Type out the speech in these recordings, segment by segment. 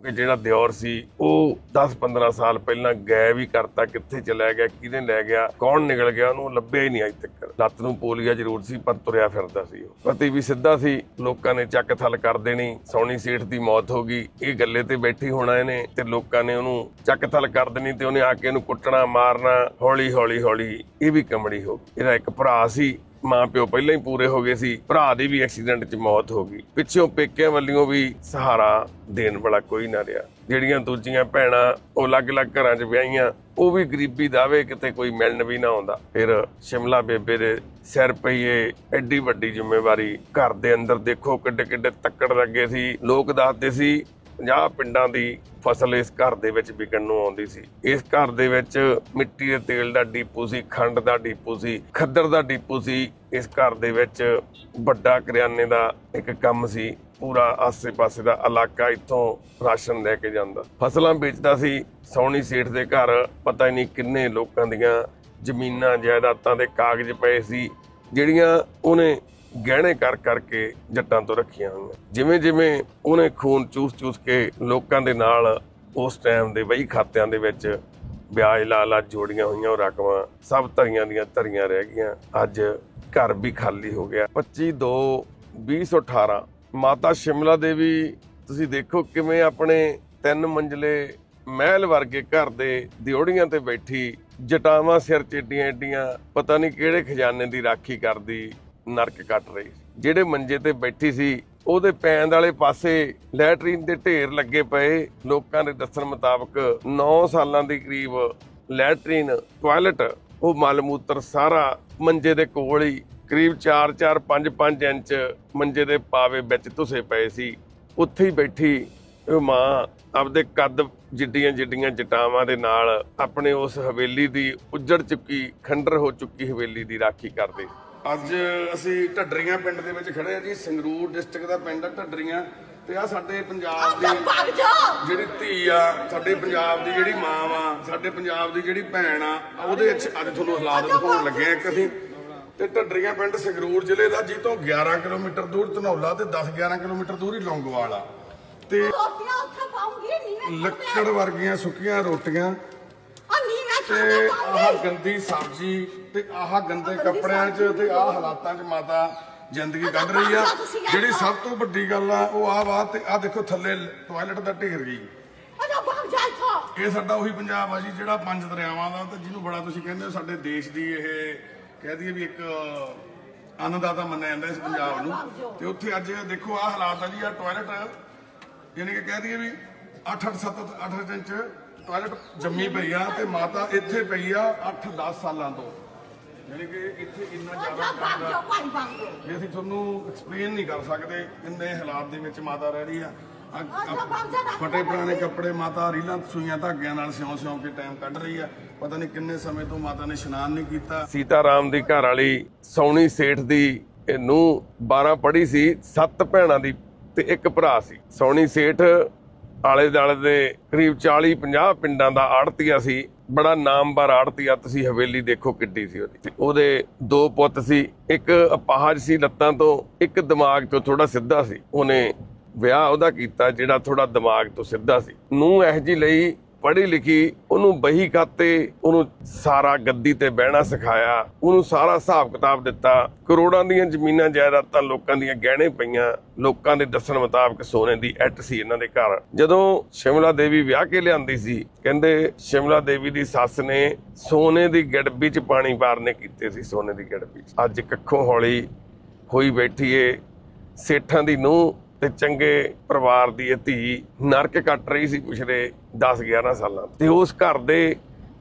ਕਿ ਜਿਹੜਾ ਦਿਓਰ ਸੀ, ਉਹ 10-15 ਸਾਲ ਪਹਿਲਾਂ ਗਾਇਬ ਹੀ ਕਰਤਾ, ਕਿੱਥੇ ਚਲਾ ਗਿਆ ਕਿਹਨੇ ਲੈ ਗਿਆ, ਕੌਣ ਨਿਕਲ ਗਿਆ, ਉਹਨੂੰ ਲੱਭਿਆ ਹੀ ਨਹੀਂ ਅਜੇ ਤੱਕ। ਲੱਤ ਨੂੰ ਪੋਲੀਆ ਜ਼ਰੂਰ ਸੀ, ਪਰ ਤੁਰਿਆ ਫਿਰਦਾ ਸੀ ਉਹ। ਪਤੀ ਵੀ ਸਿੱਧਾ ਸੀ, ਲੋਕਾਂ ਨੇ ਚੱਕ ਥਲ ਕਰ ਦੇਣੀ ਸੋਣੀ ਸੇਠ ਦੀ ਮੌਤ ਹੋ ਗਈ, ਇਹ ਗੱਲੇ ਤੇ ਬੈਠੀ ਹੋਣਾ ਇਹਨੇ, ਤੇ ਲੋਕਾਂ ਨੇ ਉਹਨੂੰ ਚੱਕ ਥਲ ਕਰ ਦੇਣੀ ਤੇ ਉਹਨੇ ਆ ਕੇ ਇਹਨੂੰ ਕੁੱਟਣਾ, ਮਾਰਨਾ ਹੌਲੀ ਹੌਲੀ ਹੌਲੀ ਇਹ ਵੀ ਕਮੜੀ ਹੋ ਗਈ। ਇਹਦਾ ਇੱਕ ਭਰਾ ਸੀ ਮਾਂ ਪਿਓ ਪਹਿਲਾਂ ਹੀ ਪੂਰੇ ਹੋ ਗਏ ਸੀ, ਭਰਾ ਦੀ ਵੀ ਐਕਸੀਡੈਂਟ 'ਚ ਮੌਤ ਹੋ ਗਈ। ਪਿੱਛੋਂ ਪੇਕਿਆਂ ਵੱਲੋਂ ਵੀ ਸਹਾਰਾ ਦੇਣ ਵਾਲਾ ਕੋਈ ਨਾ ਰਿਹਾ। ਜਿਹੜੀਆਂ ਦੂਜੀਆਂ ਭੈਣਾਂ ਉਹ ਅਲੱਗ-ਅਲੱਗ ਘਰਾਂ 'ਚ ਵਿਆਹੀਆਂ, ਉਹ ਵੀ ਗਰੀਬੀ ਦਾਵੇ ਕਿਤੇ ਕੋਈ ਮਿਲਣ ਵੀ ਨਾ ਆਉਂਦਾ। ਫਿਰ ਸ਼ਿਮਲਾ ਬੇਬੇ ਦੇ ਸਿਰ ਪਈਏ ਐਡੀ ਵੱਡੀ ਜ਼ਿੰਮੇਵਾਰੀ, ਘਰ ਦੇ ਅੰਦਰ ਦੇਖੋ ਕਿੱਡੇ ਕਿੱਡੇ ਤੱਕੜ ਲੱਗੇ ਸੀ, ਲੋਕ ਦੱਸਦੇ ਸੀ 50 ਪਿੰਡਾਂ ਦੀ ਫਸਲ ਇਸ ਘਰ ਦੇ ਵਿੱਚ ਵਿਕਣ ਨੂੰ ਆਉਂਦੀ ਸੀ। ਇਸ ਘਰ ਦੇ ਵਿੱਚ ਮਿੱਟੀ ਦੇ ਤੇਲ ਦਾ ਡੀਪੂ ਸੀ, ਖੰਡ ਦਾ ਡੀਪੂ ਸੀ, ਖੱਦਰ ਦਾ ਡੀਪੂ ਸੀ। ਇਸ ਘਰ ਦੇ ਵਿੱਚ ਵੱਡਾ ਕਰਿਆਨੇ ਦਾ ਇੱਕ ਕੰਮ ਸੀ, ਪੂਰਾ ਆਸੇ-ਪਾਸੇ ਦਾ ਇਲਾਕਾ ਇੱਥੋਂ ਰਾਸ਼ਨ ਲੈ ਕੇ ਜਾਂਦਾ। ਫਸਲਾਂ ਵੇਚਦਾ ਸੀ ਸੌਣੀ ਸੇਠ ਦੇ ਘਰ, ਪਤਾ ਹੀ ਨਹੀਂ ਕਿੰਨੇ ਲੋਕਾਂ ਦੀਆਂ ਜ਼ਮੀਨਾਂ, ਜਾਇਦਾਦਾਂ ਦੇ ਕਾਗਜ਼ ਪਏ ਸੀ, ਜਿਹੜੀਆਂ ਉਹਨੇ ਗਹਿਣੇ ਕਰ ਕਰਕੇ ਜੱਟਾਂ ਤੋਂ ਰੱਖੀਆਂ ਹੋਈਆਂ। ਜਿਵੇਂ ਜਿਵੇਂ ਉਹਨੇ ਖੂਨ ਚੂਸ-ਚੂਸ ਕੇ ਲੋਕਾਂ ਦੇ ਨਾਲ ਉਸ ਟਾਈਮ ਦੇ ਵਹੀ ਖਾਤਿਆਂ ਦੇ ਵਿੱਚ ਵਿਆਜ ਲਾ ਲਾ ਜੋੜੀਆਂ ਹੋਈਆਂ ਉਹ ਰਕਮਾਂ, ਸਭ ਧਰੀਆਂ ਦੀਆਂ ਧਰੀਆਂ ਰਹਿ ਗਈਆਂ। ਅੱਜ ਘਰ ਵੀ ਖਾਲੀ ਹੋ ਗਿਆ। 25 2 2018 ਮਾਤਾ ਸ਼ਿਮਲਾ ਦੇਵੀ, ਤੁਸੀਂ ਦੇਖੋ ਕਿਵੇਂ ਆਪਣੇ ਤਿੰਨ ਮੰਜ਼ਲੇ ਮਹਿਲ ਵਰਗੇ ਘਰ ਦੇ ਦਿਉੜੀਆਂ ਤੇ ਬੈਠੀ ਜਟਾਵਾਂ ਸਿਰ ਚ ਏਡੀਆਂ ਏਡੀਆਂ ਪਤਾ ਨਹੀਂ ਕਿਹੜੇ ਖਜ਼ਾਨੇ ਦੀ ਰਾਖੀ ਕਰਦੀ। ਨਰਕ ਕੱਟ ਰਹੀ ਜਿਹੜੇ ਮੰਜੇ ਤੇ ਬੈਠੀ ਸੀ, ਉਹਦੇ ਪੈਣ ਵਾਲੇ ਪਾਸੇ ਲੈਟਰੀਨ ਦੇ ਢੇਰ ਲੱਗੇ ਪਏ। ਲੋਕਾਂ ਦੇ ਦੱਸਣ ਮੁਤਾਬਕ 9 ਸਾਲਾਂ ਦੇ ਕਰੀਬ ਲੈਟਰੀਨ, ਟਾਇਲਟ, ਉਹ ਮਲ ਮੂਤਰ ਸਾਰਾ ਮੰਜੇ ਦੇ ਕੋਲ ਹੀ, ਕਰੀਬ 4-4 5-5 ਇੰਚ ਮੰਜੇ ਦੇ ਪਾਵੇ ਵਿੱਚ ਧੁਸੇ ਪਏ ਸੀ। ਉੱਥੇ ਹੀ ਬੈਠੀ ਉਹ ਮਾਂ ਆਪਦੇ ਕੱਦ ਜਿੱਡੀਆਂ ਜਿੱਡੀਆਂ ਜਟਾਵਾਂ ਦੇ ਨਾਲ ਆਪਣੇ ਉਸ ਹਵੇਲੀ ਦੀ ਉੱਜੜ ਚੁੱਕੀ, ਖੰਡਰ ਹੋ ਚੁੱਕੀ ਹਵੇਲੀ ਦੀ ਰਾਖੀ ਕਰਦੇ ਅੱਜ ਅਸੀਂ ਢੱਡਰੀਆਂ ਪਿੰਡ ਦੇ ਵਿੱਚ ਖੜੇ ਆ ਜੀ ਸੰਗਰੂਰ ਡਿਸਟ੍ਰਿਕਟ ਦਾ ਪਿੰਡ ਆ ਢੱਡਰੀਆਂ ਤੇ ਆ ਸਾਡੇ ਪੰਜਾਬ ਦੀ ਜਿਹੜੀ ਧੀ ਆ ਸਾਡੇ ਪੰਜਾਬ ਦੀ ਜਿਹੜੀ ਮਾਂ ਵਾ ਸਾਡੇ ਪੰਜਾਬ ਦੀ ਜਿਹੜੀ ਭੈਣ ਆ ਉਹਦੇ ਵਿੱਚ ਅੱਜ ਤੁਹਾਨੂੰ ਹਾਲਾਤ ਦਿਖਾਉਣ ਲੱਗੇ ਆ ਇੱਕ ਅਸੀਂ। ਤੇ ਢੱਡਰੀਆਂ ਪਿੰਡ ਸੰਗਰੂਰ ਜ਼ਿਲ੍ਹੇ ਦਾ ਜੀ ਤੋਂ 11 ਕਿਲੋਮੀਟਰ ਦੂਰ ਧਨੌਲਾ ਤੇ 10-11 ਕਿਲੋਮੀਟਰ ਦੂਰ ਹੀ ਲੌਂਗੋਵਾਲ ਆ। ਤੇ ਲੱਕੜ ਵਰਗੀਆਂ ਸੁੱਕੀਆਂ ਰੋਟੀਆਂ ਤੇ ਆਹ ਗੰਦੀ ਸਬਜ਼ੀ ਤੇ ਆਹ ਗੰਦੇ ਕੱਪੜਿਆਂ 'ਚ ਤੇ ਆਹ ਹਾਲਾਤਾਂ 'ਚ ਮਾਤਾ ਜ਼ਿੰਦਗੀ ਕੱਢ ਰਹੀ ਆ। ਜਿਹੜੀ ਸਭ ਤੋਂ ਵੱਡੀ ਗੱਲ ਆ ਉਹ ਆਹ ਵਾ ਤੇ ਆਹ ਦੇਖੋ ਥੱਲੇ ਟਾਇਲਟ ਦਾ ਢੇਰ ਇੱਥੋਂ। ਇਹ ਸਾਡਾ ਉਹੀ ਪੰਜਾਬ ਆ ਜੀ ਜਿਹੜਾ ਪੰਜ ਦਰਿਆਵਾਂ ਦਾ ਤੇ ਜਿਹਨੂੰ ਬੜਾ ਤੁਸੀਂ ਕਹਿੰਦੇ ਹੋ ਸਾਡੇ ਦੇਸ਼ ਦੀ ਇਹ ਕਹਿ ਦਈਏ ਵੀ ਇੱਕ ਅੰਨਦਾਤਾ ਮੰਨਿਆ ਜਾਂਦਾ ਇਸ ਪੰਜਾਬ ਨੂੰ। ਤੇ ਉੱਥੇ ਅੱਜ ਦੇਖੋ ਆਹ ਹਾਲਾਤ ਆ ਜੀ ਆ ਟਾਇਲਟ ਯਾਨੀ ਕਿ ਕਹਿ ਦਈਏ ਵੀ 8 8 7 8 ਇੰਚ ਟਾਇਲਟ ਜੰਮੀ ਪਈ ਆ ਤੇ ਮਾਤਾ ਇੱਥੇ ਪਈ ਆ 8 10 ਸਾਲਾਂ ਤੋਂ। ਯਾਨੀ ਕਿ ਇੱਥੇ ਇੰਨਾ ਜ਼ਿਆਦਾ ਜਾ ਆ ਵੀ ਅਸੀਂ ਤੁਹਾਨੂੰ ਐਕਸਪਲੇਨ ਨਹੀਂ ਕਰ ਸਕਦੇ ਕਿੰਨੇ ਹਾਲਾਤ ਦੇ ਵਿੱਚ ਮਾਤਾ ਰਹਿ ਰਹੀ ਆ। ਫਟੇ ਪੁਰਾਣੇ ਕੱਪੜੇ ਮਾਤਾ ਰੀਲਾਂ ਸੂਈਆਂ ਧਾਗਿਆਂ ਨਾਲ ਸਿਉਂ ਸਿਉਂ ਕੇ ਟਾਈਮ ਕੱਢ ਰਹੀ ਆ। ਪਤਾ ਨਹੀਂ ਕਿੰਨੇ ਸਮੇਂ ਤੋਂ ਮਾਤਾ ਨੇ ਇਸ਼ਨਾਨ ਨਹੀਂ ਕੀਤਾ। ਸੀਤਾ ਰਾਮ ਦੀ ਘਰ ਵਾਲੀ ਸੌਣੀ ਸੇਠ ਦੀ ਨੂੰ 12 ਪੜ੍ਹੀ ਸੀ ਸੱਤ ਭੈਣਾਂ ਦੀ ਤੇ ਇੱਕ ਭਰਾ ਸੀ। ਸੌਣੀ ਸੇਠ ਆਲੇ ਦਾਲੇ ਦੇ ਕਰੀਬ 40 50 ਪਿੰਡਾਂ ਦਾ ਆੜਤੀਆ ਸੀ। ਬੜਾ ਨਾਮਵਰ ਆੜਤੀਆ ਤੁਸੀਂ ਹਵੇਲੀ ਦੇਖੋ ਕਿੱਡੀ ਸੀ ਉਹਦੀ। ਉਹਦੇ ਦੋ ਪੁੱਤ ਸੀ। ਇੱਕ ਅਪਾਹਜ ਸੀ ਲੱਤਾਂ ਤੋਂ, ਇੱਕ ਦਿਮਾਗ ਤੋਂ ਥੋੜਾ ਸਿੱਧਾ ਸੀ। ਉਹਨੇ ਵਿਆਹ ਉਹਦਾ ਕੀਤਾ ਜਿਹੜਾ ਥੋੜਾ ਦਿਮਾਗ ਤੋਂ ਸਿੱਧਾ ਸੀ। ਨੂੰ ਇਹ ਜੀ ਲਈ ਪੜ੍ਹੀ ਲਿਖੀ ਉਹਨੂੰ ਬਹੀ ਖਾਤੇ, ਉਹਨੂੰ ਸਾਰਾ ਗੱਦੀ ਤੇ ਬਹਿਣਾ ਸਿਖਾਇਆ, ਉਹਨੂੰ ਸਾਰਾ ਹਿਸਾਬ ਕਿਤਾਬ ਦਿੱਤਾ। ਕਰੋੜਾਂ ਦੀਆਂ ਜ਼ਮੀਨਾਂ ਜਾਇਦਾਦਾਂ ਲੋਕਾਂ ਦੀਆਂ ਗਹਿਣੇ ਪਈਆਂ। ਲੋਕਾਂ ਦੇ ਦੱਸਣ ਮੁਤਾਬਕ ਸੋਨੇ ਦੀ ਐਟ ਸੀ ਇਹਨਾਂ ਦੇ ਘਰ। ਜਦੋਂ ਸ਼ਿਮਲਾ ਦੇਵੀ ਵਿਆਹ ਕੇ ਲਿਆਂਦੀ ਸੀ, ਕਹਿੰਦੇ ਸ਼ਿਮਲਾ ਦੇਵੀ ਦੀ ਸੱਸ ਨੇ ਸੋਨੇ ਦੀ ਗੜਬੀ 'ਚ ਪਾਣੀ ਪਾਰਨੇ ਕੀਤੇ ਸੀ, ਸੋਨੇ ਦੀ ਗੜਬੀ 'ਚ। ਅੱਜ ਕੱਖੋਂ ਹੌਲੀ ਹੋਈ ਬੈਠੀ ਏ ਸੇਠਾਂ ਦੀ ਨੂੰਹ ਤੇ ਚੰਗੇ ਪਰਿਵਾਰ ਦੀ ਇਹ ਧੀ ਨਰਕ ਕੱਟ ਰਹੀ ਸੀ ਪਿਛਲੇ 10 11 ਸਾਲਾਂ ਤੋਂ। ਤੇ ਉਸ ਘਰ ਦੇ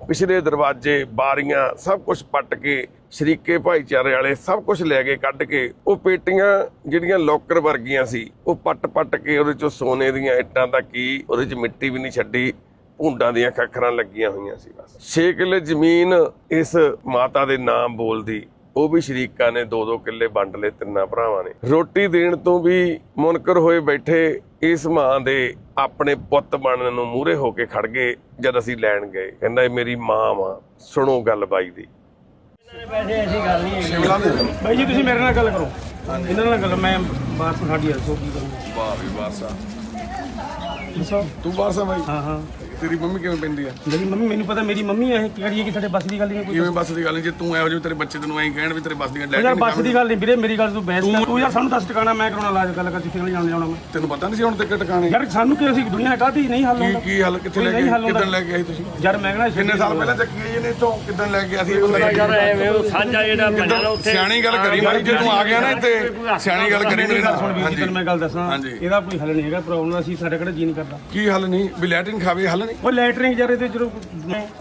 ਪਿਛਲੇ ਦਰਵਾਜ਼ੇ, ਬਾਰੀਆਂ ਸਭ ਕੁਝ ਪੱਟ ਕੇ, ਸ਼ਰੀਕੇ ਭਾਈਚਾਰੇ ਵਾਲੇ ਸਭ ਕੁਝ ਲੈ ਕੇ ਕੱਢ ਕੇ, ਉਹ ਪੇਟੀਆਂ ਜਿਹੜੀਆਂ ਲੋਕਰ ਵਰਗੀਆਂ ਸੀ, ਉਹ ਪੱਟ-ਪੱਟ ਕੇ ਉਹਦੇ ਚੋਂ ਸੋਨੇ ਦੀਆਂ ਇੱਟਾਂ ਦਾ ਕੀ, ਉਹਦੇ 'ਚ ਮਿੱਟੀ ਵੀ ਨਹੀਂ ਛੱਡੀ, ਭੁੰਡਾਂ ਦੀਆਂ ਖੱਖਰਾਂ ਲੱਗੀਆਂ ਹੋਈਆਂ ਸੀ ਬਸ 6 ਕਿੱਲੇ ਜ਼ਮੀਨ ਇਸ ਮਾਤਾ ਦੇ ਨਾਮ ਬੋਲਦੀ ਉਹ ਵੀ ਸ਼ਰੀਕਾਂ ਨੇ ਦੋ ਦੋ ਕਿੱਲੇ ਵੰਡ ਲਏ ਤਿੰਨਾਂ ਭਰਾਵਾਂ ਨੇ। ਰੋਟੀ ਦੇਣ ਤੋਂ ਵੀ ਮੁਨਕਰ ਹੋਏ ਬੈਠੇ ਇਸ ਮਾਂ ਦੇ ਆਪਣੇ ਪੁੱਤ ਬਣਨ ਨੂੰ ਮੂਹਰੇ ਹੋ ਕੇ ਖੜ ਗਏ ਜਦ ਅਸੀਂ ਲੈਣ ਗਏ। ਕਹਿੰਦਾ ਇਹ ਮੇਰੀ ਮਾਂ ਵਾ ਸੁਣੋ ਗੱਲ ਬਾਈ ਦੀ। ਵੈਸੇ ਐਸੀ ਗੱਲ ਨਹੀਂ ਦੇ ਬਾਈ ਜੀ ਤੁਸੀਂ ਮੇਰੇ ਨਾਲ ਗੱਲ ਕਰੋ। ਇਹਨਾਂ ਨਾਲ ਗੱਲ ਮੈਂ ਬਾਤ ਸਾਡੀ ਦੱਸੋ ਕੀ ਕਰੂੰ ਵਾਹ ਵੀ ਬਾਸਾ ਦੱਸੋ। ਤੂੰ ਬਾਸ ਆ ਬਾਈ। ਹਾਂ ਹਾਂ। ਤੇਰੀ ਮੰਮੀ ਕਿਵੇਂ ਪੈਂਦੀ ਆ? ਮੇਰੀ ਮੰਮੀ ਮੈਨੂੰ ਪਤਾ ਮੇਰੀ ਮੰਮੀ ਹੈ ਇਹ ਕਿਹੜੀ ਹੈ ਕਿ ਸਾਡੇ ਬੱਸ ਦੀ ਗੱਲ ਨਹੀਂ ਕੋਈ ਕਿਵੇਂ ਬੱਸ ਦੀ ਗੱਲ ਨਹੀਂ? ਜੇ ਤੂੰ ਇਹੋ ਜਿਹੇ ਤੇਰੇ ਬੱਚੇ ਤੈਨੂੰ ਐਂ ਕਹਿਣ ਵੀ ਤੇਰੇ ਬੱਸ ਦੀਆਂ ਯਾਰ ਡੈਡੀ ਬੱਸ ਦੀ ਗੱਲ ਨਹੀਂ ਵੀਰੇ ਮੇਰੀ ਗੱਲ ਤੂੰ ਬਹਿਸ ਕਰ। ਤੂੰ ਯਾਰ ਸਾਨੂੰ ਦੱਸ ਟਿਕਾਣਾ ਮੈਂ ਕਰਾਉਣਾ ਇਲਾਜ ਗੱਲ ਕਰ ਜਿੱਥੇ ਜਾਣ ਜਾਣਾ ਮੈਂ। ਤੈਨੂੰ ਪਤਾ ਨਹੀਂ ਸੀ ਹੁਣ ਤੇ ਟਿਕਾਣੇ? ਯਾਰ ਸਾਨੂੰ ਕੀ ਅਸੀਂ ਦੁਨੀਆ ਕਾਹਦੀ ਨਹੀਂ ਹੱਲ ਕੀ ਹੁੰਦਾ? ਕੀ ਹੱਲ ਕਿੱਥੇ ਲੈ ਕੇ ਹੱਲ ਹੁੰਦਾ। ਕਿੱਦਣ ਲੈ ਕੇ ਆਏ ਤੁਸੀਂ? ਯਾਰ ਮੈਂ ਕਹਿੰਦਾ ਕਿੰਨੇ ਸਾਲ ਪਹਿਲਾਂ ਚੱਕੀ ਗਈ ਇਹਨੇ ਤੋਂ ਕਿੱਦਣ ਲੈ ਕੇ ਆਇਆ ਸੀ ਇਹ ਬੰਦਾ ਯਾਰ ਐਵੇਂ ਉਹ ਸਾਂਝਾ ਜਿਹੜਾ ਬਣਿਆ ਨਾ ਉੱਥੇ ਸਿਆਣੀ ਗੱਲ ਕਰੀ ਮਾਰੀ ਜੇ ਤੂੰ ਆ ਗਿਆ ਨਾ ਇੱਥੇ ਸਿਆਣੀ ਗੱਲ ਕਰੀ ਮੇਰੇ ਸੁਣ ਵੀਰ ਜੀ ਤੈਨੂੰ ਮੈਂ ਗੱਲ ਦੱਸਾਂ। ਹਾਂਜੀ। ਇਹਦਾ ਕੋਈ ਹੱਲ ਨਹੀਂ ਹੈਗਾ ਪ੍ਰੋਬਲਮ ਅਸੀਂ ਸਾਡੇ ਕਿਹੜਾ ਜੀ ਨਹੀਂ ਕਰਦਾ। ਕੀ ਹੱਲ ਨਹੀਂ? ਵੀ ਖਾਵੇ ਹੱਲ ਨਹੀਂ ਉਹ ਲੈਟਰਿੰਗ ਯਾਰ ਇਹਦੇ ਜਦੋਂ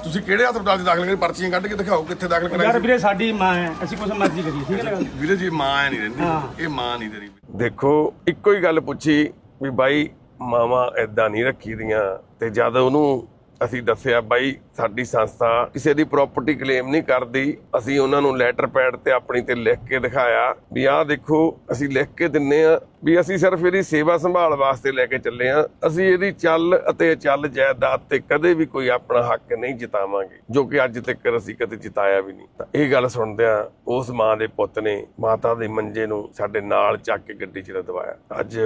ਤੁਸੀਂ ਕਿਹੜੇ ਹਸਪਤਾਲ 'ਚ ਦਾਖਲ ਕਰੇ ਪਰਚੀਆਂ ਕੱਢ ਕੇ ਦਿਖਾਓ ਕਿੱਥੇ ਦਾਖਲ ਯਾਰ ਕਰਾਈ ਵੀਰੇ ਸਾਡੀ ਮਾਂ ਹੈ। ਅਸੀਂ ਕੁਛ ਮਰਜ਼ੀ ਕਰੀਏ ਠੀਕ ਹੈ ਨਾ? ਗੱਲ ਵੀਰੇ ਜੀ ਮਾਂ ਐ ਨਹੀਂ। ਰਹਿੰਦੀ। ਇਹ ਮਾਂ ਨਹੀਂ ਤੇਰੀ। ਦੇਖੋ ਇੱਕੋ ਹੀ ਗੱਲ ਪੁੱਛੀ ਵੀ ਬਾਈ ਮਾਵਾ ਐਦਾਂ ਨਹੀਂ ਰੱਖੀ ਦੀਆਂ ਤੇ ਜਦ ਉਹਨੂੰ ਅਸੀਂ ਦੱਸਿਆ ਬਾਈ, ਸਾਡੀ ਸੰਸਥਾ ਕਿਸੇ ਦੀ ਪ੍ਰਾਪਰਟੀ ਕਲੇਮ ਨਹੀਂ ਕਰਦੀ। ਅਸੀਂ ਉਹਨਾਂ ਨੂੰ ਲੈਟਰ ਪੈਡ ਤੇ ਆਪਣੀ ਤੇ ਲਿਖ ਕੇ ਦਿਖਾਇਆ ਵੀ ਆਹ ਦੇਖੋ, ਅਸੀਂ ਲਿਖ ਕੇ ਦਿੰਨੇ ਆ ਵੀ ਅਸੀਂ ਸਿਰਫ ਇਹਦੀ ਸੇਵਾ ਸੰਭਾਲ ਵਾਸਤੇ ਲੈ ਕੇ ਚੱਲੇ ਆ। ਅਸੀਂ ਇਹਦੀ ਚੱਲ ਅਤੇ ਚੱਲ ਜਾਇਦਾਦ ਤੇ ਕਦੇ ਵੀ ਕੋਈ ਆਪਣਾ ਹੱਕ ਨਹੀਂ ਜਿਤਾਵਾਂਗੇ, ਜੋ ਕਿ ਅੱਜ ਤੱਕ ਅਸੀਂ ਕਦੇ ਜਿਤਾਇਆ ਵੀ ਨਹੀਂ। ਤਾਂ ਇਹ ਗੱਲ ਸੁਣਦਿਆਂ ਉਸ ਮਾਂ ਦੇ ਪੁੱਤ ਨੇ ਮਾਤਾ ਦੇ ਮੰਜੇ ਨੂੰ ਸਾਡੇ ਨਾਲ ਚੱਕ ਕੇ ਗੱਡੀ 'ਚ ਰਦਵਾਇਆ। ਅੱਜ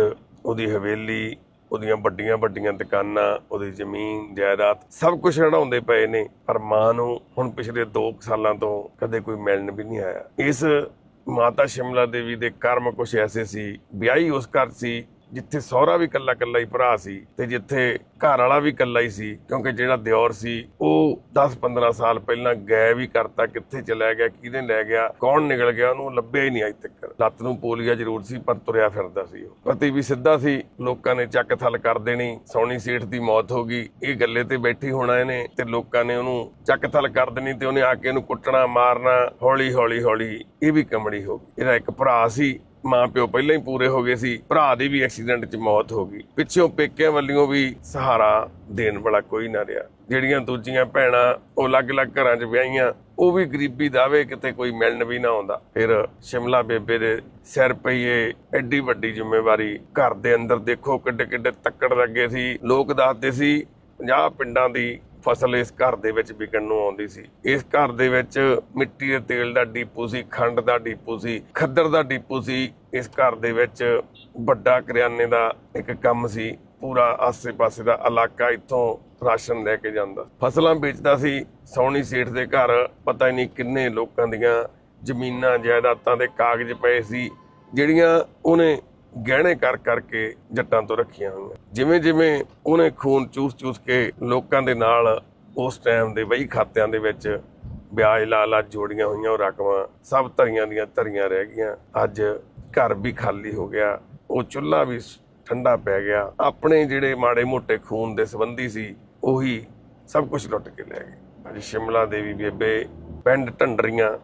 ਉਹਦੀ ਹਵੇਲੀ ਉਹਦੀਆਂ ਵੱਡੀਆਂ ਵੱਡੀਆਂ ਦੁਕਾਨਾਂ, ਉਹਦੀ ਜ਼ਮੀਨ, ਜਾਇਦਾਦ, ਸਭ ਕੁਝ ਹੜਾਉਂਦੇ ਪਏ ਨੇ, ਪਰ ਮਾਂ ਨੂੰ ਹੁਣ ਪਿਛਲੇ 2 ਸਾਲਾਂ ਤੋਂ ਕਦੇ ਕੋਈ ਮਿਲਣ ਵੀ ਨਹੀਂ ਆਇਆ। ਇਸ ਮਾਤਾ ਸ਼ਿਮਲਾ ਦੇਵੀ ਦੇ ਕਰਮ ਕੁਝ ਐਸੇ ਸੀ, ਵਿਆਹੀ ਉਸ ਘਰ ਸੀ ਜਿੱਥੇ ਸਹੁਰਾ ਵੀ ਕੱਲਾ ਕੱਲਾ ਹੀ ਭਰਾ ਸੀ ਤੇ ਜਿੱਥੇ ਘਰ ਵਾਲਾ ਵੀ ਕੱਲਾ ਹੀ ਸੀ, ਕਿਉਂਕਿ ਜਿਹੜਾ ਦਿਓਰ ਸੀ, ਉਹ 10-15 ਸਾਲ ਪਹਿਲਾਂ ਗਾਇਬ ਹੀ ਕਰਤਾ, ਕਿੱਥੇ ਚਲਾ ਗਿਆ, ਕਿਹਦੇ ਲੈ ਗਿਆ, ਕੌਣ ਨਿਕਲ ਗਿਆ, ਉਹਨੂੰ ਲੱਭਿਆ ਹੀ ਨਹੀਂ ਅਜੇ ਤੱਕ। ਲੱਤ ਨੂੰ ਪੋਲੀਆ ਜ਼ਰੂਰ ਸੀ, ਪਰ ਤੁਰਿਆ ਫਿਰਦਾ ਸੀ ਉਹ। ਪਤੀ ਵੀ ਸਿੱਧਾ ਸੀ, ਲੋਕਾਂ ਨੇ ਚੱਕ ਥਲ ਕਰ ਦੇਣੀ ਸੋਨੀ ਸੇਠ ਦੀ ਮੌਤ ਹੋ ਗਈ, ਇਹ ਗੱਲੇ ਤੇ ਬੈਠੀ ਹੋਣਾ ਇਹਨੇ ਤੇ ਲੋਕਾਂ ਨੇ ਉਹਨੂੰ ਚੱਕ ਥਲ ਕਰ ਦੇਣੀ ਤੇ ਉਹਨੇ ਆ ਕੇ ਇਹਨੂੰ ਕੁੱਟਣਾ, ਮਾਰਨਾ ਹੌਲੀ ਹੌਲੀ ਹੌਲੀ ਇਹ ਵੀ ਕਮੜੀ ਹੋ ਗਈ। ਇਹਦਾ ਇੱਕ ਭਰਾ ਸੀ ਮਾਂ ਪਿਓ ਪਹਿਲਾਂ ਹੀ ਪੂਰੇ ਹੋ ਗਏ ਸੀ, ਭਰਾ ਦੀ ਵੀ ਐਕਸੀਡੈਂਟ 'ਚ ਮੌਤ ਹੋ ਗਈ। ਪਿੱਛੋਂ ਪੇਕਿਆਂ ਵੱਲੋਂ ਵੀ ਸਹਾਰਾ ਦੇਣ ਵਾਲਾ ਕੋਈ ਨਾ ਰਿਹਾ। ਜਿਹੜੀਆਂ ਦੂਜੀਆਂ ਭੈਣਾਂ ਉਹ ਅਲੱਗ-ਅਲੱਗ ਘਰਾਂ 'ਚ ਵਿਆਹੀਆਂ, ਉਹ ਵੀ ਗਰੀਬੀ ਦਾਵੇ ਕਿਤੇ ਕੋਈ ਮਿਲਣ ਵੀ ਨਾ ਆਉਂਦਾ। ਫਿਰ ਸ਼ਿਮਲਾ ਬੇਬੇ ਦੇ ਸਿਰ ਪਈਏ ਐਡੀ ਵੱਡੀ ਜ਼ਿੰਮੇਵਾਰੀ, ਘਰ ਦੇ ਅੰਦਰ ਦੇਖੋ ਕਿੱਡੇ ਕਿੱਡੇ ਤੱਕੜ ਲੱਗੇ ਸੀ। ਲੋਕ ਦੱਸਦੇ ਸੀ 50 ਪਿੰਡਾਂ ਦੀ ਫਸਲ ਇਸ ਘਰ ਦੇ ਵਿੱਚ ਵਿਕਣ ਨੂੰ ਆਉਂਦੀ ਸੀ। ਇਸ ਘਰ ਦੇ ਵਿੱਚ ਮਿੱਟੀ ਦੇ ਤੇਲ ਦਾ ਡੀਪੂ ਸੀ, ਖੰਡ ਦਾ ਡੀਪੂ ਸੀ, ਖੱਦਰ ਦਾ ਡੀਪੂ ਸੀ। ਇਸ ਘਰ ਦੇ ਵਿੱਚ ਵੱਡਾ ਕਰਿਆਨੇ ਦਾ ਇੱਕ ਕੰਮ ਸੀ, ਪੂਰਾ ਆਸੇ-ਪਾਸੇ ਦਾ ਇਲਾਕਾ ਇੱਥੋਂ ਰਾਸ਼ਨ ਲੈ ਕੇ ਜਾਂਦਾ। ਫਸਲਾਂ ਵੇਚਦਾ ਸੀ ਸੌਣੀ ਸੇਠ ਦੇ ਘਰ, ਪਤਾ ਹੀ ਨਹੀਂ ਕਿੰਨੇ ਲੋਕਾਂ ਦੀਆਂ ਜ਼ਮੀਨਾਂ, ਜਾਇਦਾਦਾਂ ਦੇ ਕਾਗਜ਼ ਪਏ ਸੀ, ਜਿਹੜੀਆਂ ਉਹਨੇ ਗਹਿਣੇ ਕਰ ਕਰਕੇ ਜੱਟਾਂ ਤੋਂ ਰੱਖੀਆਂ ਹੋਈਆਂ। ਜਿਵੇਂ ਜਿਵੇਂ ਉਹਨੇ ਖੂਨ ਚੂਸ-ਚੂਸ ਕੇ ਲੋਕਾਂ ਦੇ ਨਾਲ ਉਸ ਟਾਈਮ ਦੇ ਵਹੀ ਖਾਤਿਆਂ ਦੇ ਵਿੱਚ ਵਿਆਜ ਲਾ ਲਾ ਜੋੜੀਆਂ ਹੋਈਆਂ, ਉਹ ਰਕਮਾਂ ਸਭ ਧਰੀਆਂ ਦੀਆਂ ਧਰੀਆਂ ਰਹਿ ਗਈਆਂ। ਅੱਜ ਘਰ ਵੀ ਖਾਲੀ ਹੋ ਗਿਆ, ਉਹ ਚੁੱਲ੍ਹਾ ਵੀ ਠੰਡਾ ਪੈ ਗਿਆ। ਆਪਣੇ ਜਿਹੜੇ ਮਾੜੇ ਮੋਟੇ ਖੂਨ ਦੇ ਸੰਬੰਧੀ ਸੀ, ਉਹੀ ਸਭ ਕੁਝ ਲੁੱਟ ਕੇ ਲੈ ਗਏ। ਅੱਜ ਸ਼ਿਮਲਾ ਦੇਵੀ ਬੇਬੇ, ਪਿੰਡ ਢੰਡਰੀਆਂ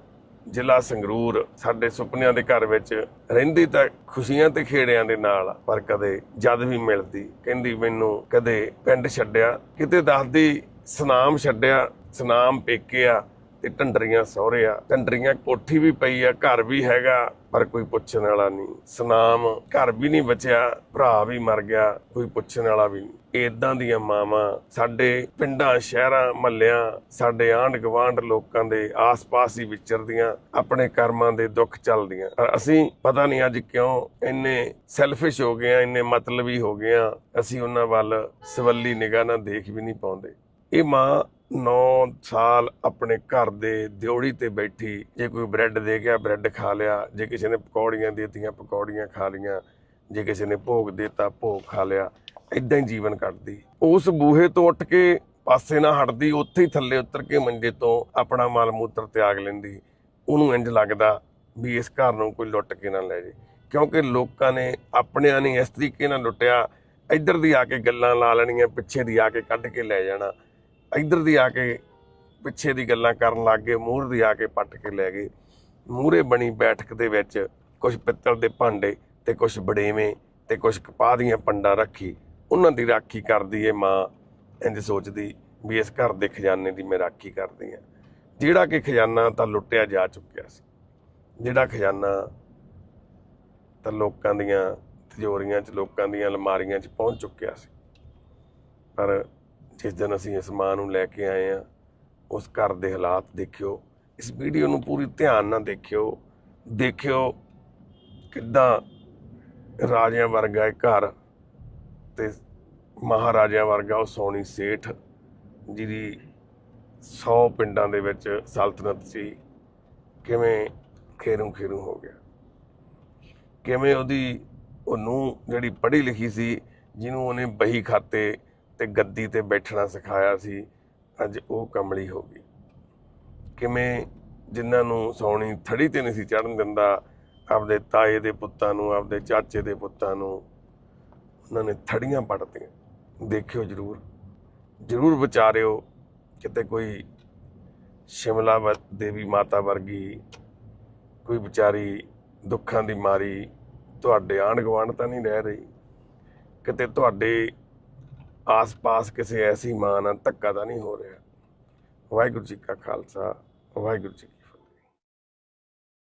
ਜ਼ਿਲ੍ਹਾ ਸੰਗਰੂਰ ਸਾਡੇ ਸੁਪਨਿਆਂ ਦੇ ਘਰ ਵਿੱਚ ਰਹਿੰਦੀ ਤਾਂ ਖੁਸ਼ੀਆਂ ਤੇ ਖੇੜਿਆਂ ਦੇ ਨਾਲ ਪਰ ਕਦੇ ਜਦ ਵੀ ਮਿਲਦੀ, ਕਹਿੰਦੀ ਮੈਨੂੰ ਕਦੇ ਪਿੰਡ ਛੱਡਿਆ, ਕਿਤੇ ਦੱਸਦੀ, ਸਨਾਮ ਛੱਡਿਆ, ਸਨਾਮ ਪੇਕਿਆ ਤੇ ਢੰਡਰੀਆਂ ਸਹੁਰੇ ਆ। ਢੰਡਰੀਆਂ ਕੋਠੀ ਵੀ ਪਈ ਆ, ਘਰ ਵੀ ਹੈਗਾ, ਪਰ ਕੋਈ ਪੁੱਛਣ ਵਾਲਾ ਨਹੀਂ। ਸਨਾਮ, ਘਰ ਵੀ ਨਹੀਂ ਬਚਿਆ, ਭਰਾ ਵੀ ਮਰ ਗਿਆ, ਕੋਈ ਪੁੱਛਣ ਵਾਲਾ ਵੀ ਨਹੀਂ। ਇਦਾਂ ਦੀਆਂ ਮਾਵਾਂ ਸਾਡੇ ਪਿੰਡਾਂ, ਸ਼ਹਿਰਾਂ, ਮਹੱਲਿਆਂ, ਸਾਡੇ ਆਂਢ ਗਵਾਂਢ ਲੋਕਾਂ ਦੇ ਆਸ-ਪਾਸ ਹੀ ਵਿਚਰਦੀਆਂ, ਆਪਣੇ ਕਰਮਾਂ ਦੇ ਦੁੱਖ ਚੱਲਦੀਆਂ। ਪਰ ਅਸੀਂ ਪਤਾ ਨਹੀਂ ਅੱਜ ਕਿਉਂ ਇੰਨੇ ਸੈਲਫਿਸ਼ ਹੋ ਗਏ ਆ, ਇੰਨੇ ਮਤਲਬੀ ਹੋ ਗਏ ਆ। ਅਸੀਂ ਉਹਨਾਂ ਵੱਲ ਸਵੱਲੀ ਨਿਗਾਹ ਨਾਲ ਦੇਖ ਵੀ ਨਹੀਂ ਪਾਉਂਦੇ। ਇਹ ਮਾਂ 9 ਸਾਲ ਆਪਣੇ ਘਰ ਦੇ ਦਿਉੜੀ ਤੇ ਬੈਠੀ, ਜੇ ਕੋਈ ਬ੍ਰੈਡ ਦੇ ਗਿਆ, ਬ੍ਰੈਡ ਖਾ ਲਿਆ, ਜੇ ਕਿਸੇ ਨੇ ਪਕੌੜੀਆਂ ਦੇਤੀਆਂ, ਪਕੌੜੀਆਂ ਖਾ ਲੀਆਂ, ਜੇ ਕਿਸੇ ਨੇ ਭੋਗ ਦੇਤਾ, ਭੋਗ ਖਾ ਲਿਆ ਇਦਾਂ ਹੀ ਜੀਵਨ ਕੱਟਦੀ। ਉਸ ਬੂਹੇ ਤੋਂ ਉੱਠ ਕੇ ਪਾਸੇ ਨਾ ਹਟਦੀ, ਉੱਥੇ ਹੀ ਥੱਲੇ ਉਤਰ ਕੇ ਮੰਜੇ ਤੋਂ ਆਪਣਾ ਮਾਲ ਮੂਤਰ ਤਿਆਗ ਲੈਂਦੀ। ਉਹਨੂੰ ਇੰਜ ਲੱਗਦਾ ਵੀ ਇਸ ਘਰ ਨੂੰ ਕੋਈ ਲੁੱਟ ਕੇ ਨਾ ਲੈ ਜੇ, ਕਿਉਂਕਿ ਲੋਕਾਂ ਨੇ ਆਪਣਿਆਂ ਨੇ ਇਸ ਤਰੀਕੇ ਨਾਲ ਲੁੱਟਿਆ, ਇੱਧਰ ਦੀ ਆ ਕੇ ਗੱਲਾਂ ਲਾ ਲੈਣੀਆਂ, ਪਿੱਛੇ ਦੀ ਆ ਕੇ ਕੱਢ ਕੇ ਲੈ ਜਾਣਾ। ਇੱਧਰ ਦੀ ਆ ਕੇ ਪਿੱਛੇ ਦੀ ਗੱਲਾਂ ਕਰਨ ਲੱਗ ਗਏ, ਮੂਹਰ ਦੀ ਆ ਕੇ ਪੱਟ ਕੇ ਲੈ ਗਏ। ਮੂਹਰੇ ਬਣੀ ਬੈਠਕ ਦੇ ਵਿੱਚ ਕੁਝ ਪਿੱਤਲ ਦੇ ਭਾਂਡੇ ਤੇ ਕੁਝ ਬੜੇਵੇਂ ਤੇ ਕੁਝ ਕਪਾਹ ਦੀਆਂ ਪੰਡਾਂ ਰੱਖੀ। ਉਹਨਾਂ ਦੀ ਰਾਖੀ ਕਰਦੀ ਏ ਮਾਂ ਇੰਜ ਸੋਚਦੀ ਵੀ ਇਸ ਘਰ ਦੇ ਖਜ਼ਾਨੇ ਦੀ ਮੈਂ ਰਾਖੀ ਕਰਦੀ ਆ। ਜਿਹੜਾ ਕਿ ਖਜ਼ਾਨਾ ਤਾਂ ਲੁੱਟਿਆ ਜਾ ਚੁੱਕਿਆ ਸੀ। ਜਿਹੜਾ ਖਜ਼ਾਨਾ ਤਾਂ ਲੋਕਾਂ ਦੀਆਂ ਤਿਜੋਰੀਆਂ 'ਚ, ਲੋਕਾਂ ਦੀਆਂ ਅਲਮਾਰੀਆਂ 'ਚ ਪਹੁੰਚ ਚੁੱਕਿਆ ਸੀ। ਪਰ ਜਿਸ ਦਿਨ ਅਸੀਂ ਇਸ ਮਾਂ ਨੂੰ ਲੈ ਕੇ ਆਏ ਆ ਉਸ ਘਰ ਦੇ ਹਾਲਾਤ ਦੇਖਿਓ, ਇਸ ਵੀਡੀਓ ਨੂੰ ਪੂਰੀ ਧਿਆਨ ਨਾਲ ਦੇਖਿਓ ਦੇਖਿਓ ਕਿੱਦਾਂ ਰਾਜਿਆਂ ਵਰਗਾ ਇਹ ਘਰ ਤੇ ਮਹਾਰਾਜਿਆਂ ਵਰਗਾ ਉਹ ਸੋਨੀ ਸੇਠ, ਜਿਹਦੀ 100 ਪਿੰਡਾਂ ਦੇ ਵਿੱਚ ਸਲਤਨਤ ਸੀ, ਕਿਵੇਂ ਖੇਰੂ ਖੇਰੂ ਹੋ ਗਿਆ। ਕਿਵੇਂ ਉਹਦੀ ਉਹ ਉਹਨੂੰ ਜਿਹੜੀ ਪੜ੍ਹੀ ਲਿਖੀ ਸੀ, ਜਿਹਨੂੰ ਉਹਨੇ ਬਹੀ ਖਾਤੇ ਤੇ ਗੱਦੀ ਤੇ ਬੈਠਣਾ ਸਿਖਾਇਆ ਸੀ, ਅੱਜ ਉਹ ਕਮਲੀ ਹੋ ਗਈ। ਕਿਵੇਂ ਜਿਨ੍ਹਾਂ ਨੂੰ ਸੌਣੀ ਥੜੀ ਤੇ ਨਹੀਂ ਸੀ ਚੜਨ ਦਿੰਦਾ, ਆਪਦੇ ਤਾਏ ਦੇ ਪੁੱਤਾਂ ਨੂੰ, ਆਪਦੇ ਚਾਚੇ ਦੇ ਪੁੱਤਾਂ ਨੂੰ, ਉਹਨਾਂ ਨੇ ਥੜੀਆਂ ਪੜਤੀਆਂ ਦੇਖਿਓ ਜਰੂਰ ਜਰੂਰ ਵਿਚਾਰਿਓ ਕਿਤੇ ਕੋਈ ਸ਼ਿਮਲਾ ਵ- ਦੇਵੀ ਮਾਤਾ ਵਰਗੀ ਕੋਈ ਵਿਚਾਰੀ ਦੁੱਖਾਂ ਦੀ ਮਾਰੀ ਤੁਹਾਡੇ ਆਂਢ ਗੁਆਂਢ ਤਾਂ ਨਹੀਂ ਰਹਿ ਰਹੀ, ਕਿਤੇ ਤੁਹਾਡੇ ਆਸ-ਪਾਸ ਕਿਸੇ ਐਸੀ ਮਾਂ ਨਾਲ ਧੱਕਾ ਤਾਂ ਨਹੀਂ ਹੋ ਰਿਹਾ। ਵਾਹਿਗੁਰੂ ਜੀ ਕਾ ਖਾਲਸਾ, ਵਾਹਿਗੁਰੂ ਜੀ